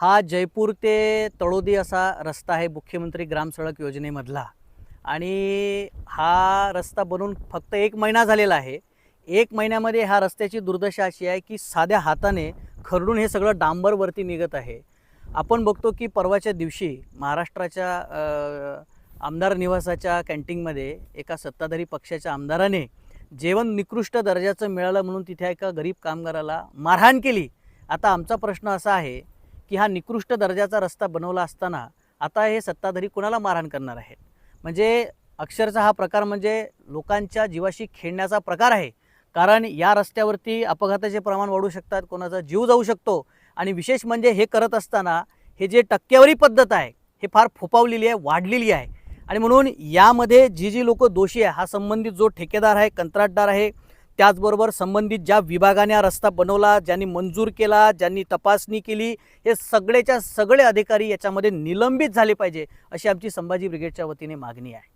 हा जयपूर ते तळोदी असा रस्ता आहे मुख्यमंत्री ग्राम सडक योजनेमधला. आणि हा रस्ता बनून फक्त एक महिना झालेला आहे. एक महिन्यामध्ये ह्या रस्त्याची दुर्दशा अशी आहे की साध्या हाताने खरडून हे सगळं डांबरवरती निघत आहे. आपण बघतो की परवाच्या दिवशी महाराष्ट्राच्या आमदार निवासाच्या कॅन्टीनमध्ये एका सत्ताधारी पक्षाच्या आमदाराने जेवण निकृष्ट दर्जाचं मिळालं म्हणून तिथे एका गरीब कामगाराला मारहाण केली. आता आमचा प्रश्न असा आहे की हा निकृष्ट दर्जाचा रस्ता बनवला असताना आता हे सत्ताधारी कोणाला मारहाण करणार आहेत? म्हणजे अक्षरशः हा प्रकार म्हणजे लोकांच्या जीवाशी खेळण्याचा प्रकार आहे. कारण या रस्त्यावरती अपघाताचे प्रमाण वाढू शकतात कोणाचा जीव जाऊ शकतो आणि विशेष म्हणजे हे करत असताना हे जे टक्केवारी पद्धत आहे हे फार फोपावलेली आहे वाढलेली आहे. आणि म्हणून यामध्ये जी जी लोक दोषी आहे हा संबंधित जो ठेकेदार आहे कंत्राटदार आहे त्याचबरोबर संबंधित ज्या विभागाने हा रस्ता बनवला ज्यांनी मंजूर केला ज्यांनी तपासणी केली हे सगळेच्या सगळे अधिकारी याच्यामध्ये निलंबित झाले पाहिजे अशी आमची संभाजी ब्रिगेडच्या वतीने मागणी आहे.